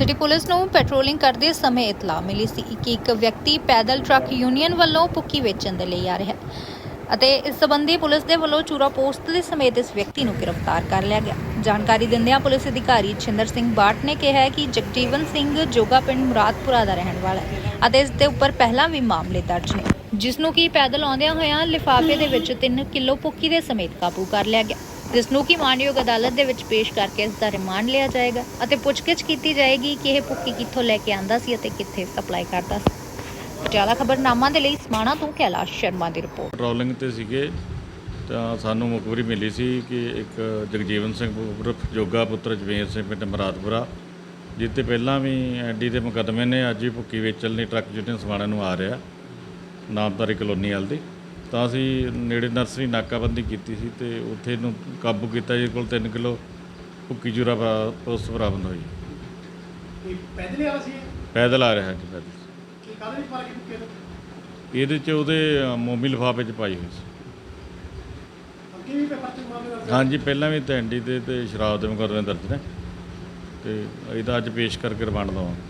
City police ਨੂੰ patrolling ਕਰਦੇ ਸਮੇਂ ਇਤਲਾਹ ਮਿਲੀ ਸੀ ਕਿ ਇੱਕ ਵਿਅਕਤੀ ਪੈਦਲ ਟਰੱਕ ਯੂਨੀਅਨ ਵੱਲੋਂ ਭੁੱਕੀ ਵੇਚਣ ਦੇ ਲਈ ਆ ਰਿਹਾ ਹੈ ਅਤੇ ਇਸ ਸੰਬੰਧੀ ਪੁਲਿਸ ਦੇ ਵੱਲੋਂ ਚੂਰਾ ਪੋਸਟ ਦੇ ਸਮੇਤ ਇਸ ਵਿਅਕਤੀ ਨੂੰ ਗ੍ਰਿਫਤਾਰ ਕਰ ਲਿਆ ਗਿਆ। ਜਾਣਕਾਰੀ ਦਿੰਦਿਆਂ ਪੁਲਿਸ ਅਧਿਕਾਰੀ ਛਿੰਦਰ ਸਿੰਘ ਬਾਟ ਨੇ ਕਿਹਾ ਹੈ ਕਿ ਜਗਜੀਵਨ ਸਿੰਘ ਜੋਗਾ ਪਿੰਡ ਮੁਰਾਦਪੁਰਾ ਦਾ ਰਹਿਣ ਵਾਲਾ ਹੈ ਅਤੇ ਇਸ ਦੇ ਉੱਪਰ ਪਹਿਲਾਂ ਵੀ ਮਾਮਲੇ ਦਰਜ ਨੇ, ਜਿਸ ਨੂੰ ਕਿ ਪੈਦਲ ਆਉਂਦਿਆਂ ਹੋਇਆਂ ਲਿਫਾਫੇ ਦੇ ਵਿੱਚ 3 ਕਿਲੋ ਭੁੱਕੀ ਦੇ ਸਮੇਤ ਕਾਬੂ ਕਰ ਲਿਆ ਗਿਆ। ਜਿਸ ਨੂੰ ਕਿ ਮਾਨਯੋਗ ਅਦਾਲਤ ਦੇ ਵਿੱਚ ਪੇਸ਼ ਕਰਕੇ ਇਸ ਦਾ ਰਿਮਾਂਡ ਲਿਆ ਜਾਏਗਾ ਅਤੇ ਪੁੱਛਗਿੱਛ ਕੀਤੀ ਜਾਏਗੀ ਕਿ ਇਹ ਭੁੱਕੀ ਕਿੱਥੋਂ ਲੈ ਕੇ ਆਂਦਾ ਸੀ ਅਤੇ ਕਿੱਥੇ ਸਪਲਾਈ ਕਰਦਾ ਸੀ। ਪਟਿਆਲਾ ਖਬਰਨਾਮਾ ਦੇ ਲਈ ਸਮਾਣਾ ਤੋਂ ਕੈਲਾਸ਼ ਸ਼ਰਮਾ ਦੀ ਰਿਪੋਰਟ। ਪੈਟਰੋਲਿੰਗ ਤੇ ਸੀਗੇ, ਤਾਂ ਸਾਨੂੰ ਮੁਖਬਰੀ ਮਿਲੀ ਸੀ ਕਿ ਇੱਕ ਜਗਜੀਵਨ ਸਿੰਘ ਉਰਫ ਜੋਗਾ ਪੁੱਤਰ ਜਵੇਰ ਸਿੰਘ ਪਿੰਡ ਮਰਾਦਪੁਰਾ ਜਿੱਤੇ ਪਹਿਲਾਂ ਵੀ ਐਡੀ ਦੇ ਮੁਕੱਦਮੇ ਨੇ ਅੱਜ ਹੀ ਭੁੱਕੀ ਵੇਚਣ ਲਈ ਟਰੱਕ ਯੂਨੀਅਨ ਸਮਾਣਾ ਨੂੰ ਆ ਰਿਹਾ, ਨਾਮਦਾਰੀ ਕਲੋਨੀ ਵਾਲ ਦੀ। ਤਾਂ ਅਸੀਂ ਨੇੜੇ ਨਰਸਰੀ ਨਾਕਾਬੰਦੀ ਕੀਤੀ ਸੀ ਤੇ ਉੱਥੇ ਇਹਨੂੰ ਕਾਬੂ ਕੀਤਾ ਜਿਹਦੇ ਕੋਲ 3 ਕਿਲੋ ਭੁੱਕੀ ਜੂਰਾ ਉਸ ਬਰਾਮਦ ਹੋਈ। ਇਹ ਪੈਦਲ ਆ ਸੀ ਪੈਦਲ ਆ ਰਿਹਾ ਜੀ ਪੈਦਲ। ਕਿ ਕਾਹਦੇ ਵਿੱਚ ਮਾਰ ਕੇ ਮੁੱਕੇ ਤੋਂ ਇਹਦੇ 'ਚ ਉਹਦੇ ਮੋਮੀ ਲਿਫਾਫੇ 'ਚ ਪਾਈ ਹੋਈ ਸੀ। ਹਾਂਜੀ ਪਹਿਲਾਂ ਵੀ ਤੈਂਡੀ ਤੇ ਤੇ ਸ਼ਰਾਬ ਦੇ ਮੁਕੱਦਮੇ ਦਰਜ ਨੇ। ਤੇ ਇਹਦਾ ਅੱਜ ਪੇਸ਼ ਕਰਕੇ ਰਿਮਾਂਡ ਦਵਾਂਗੇ।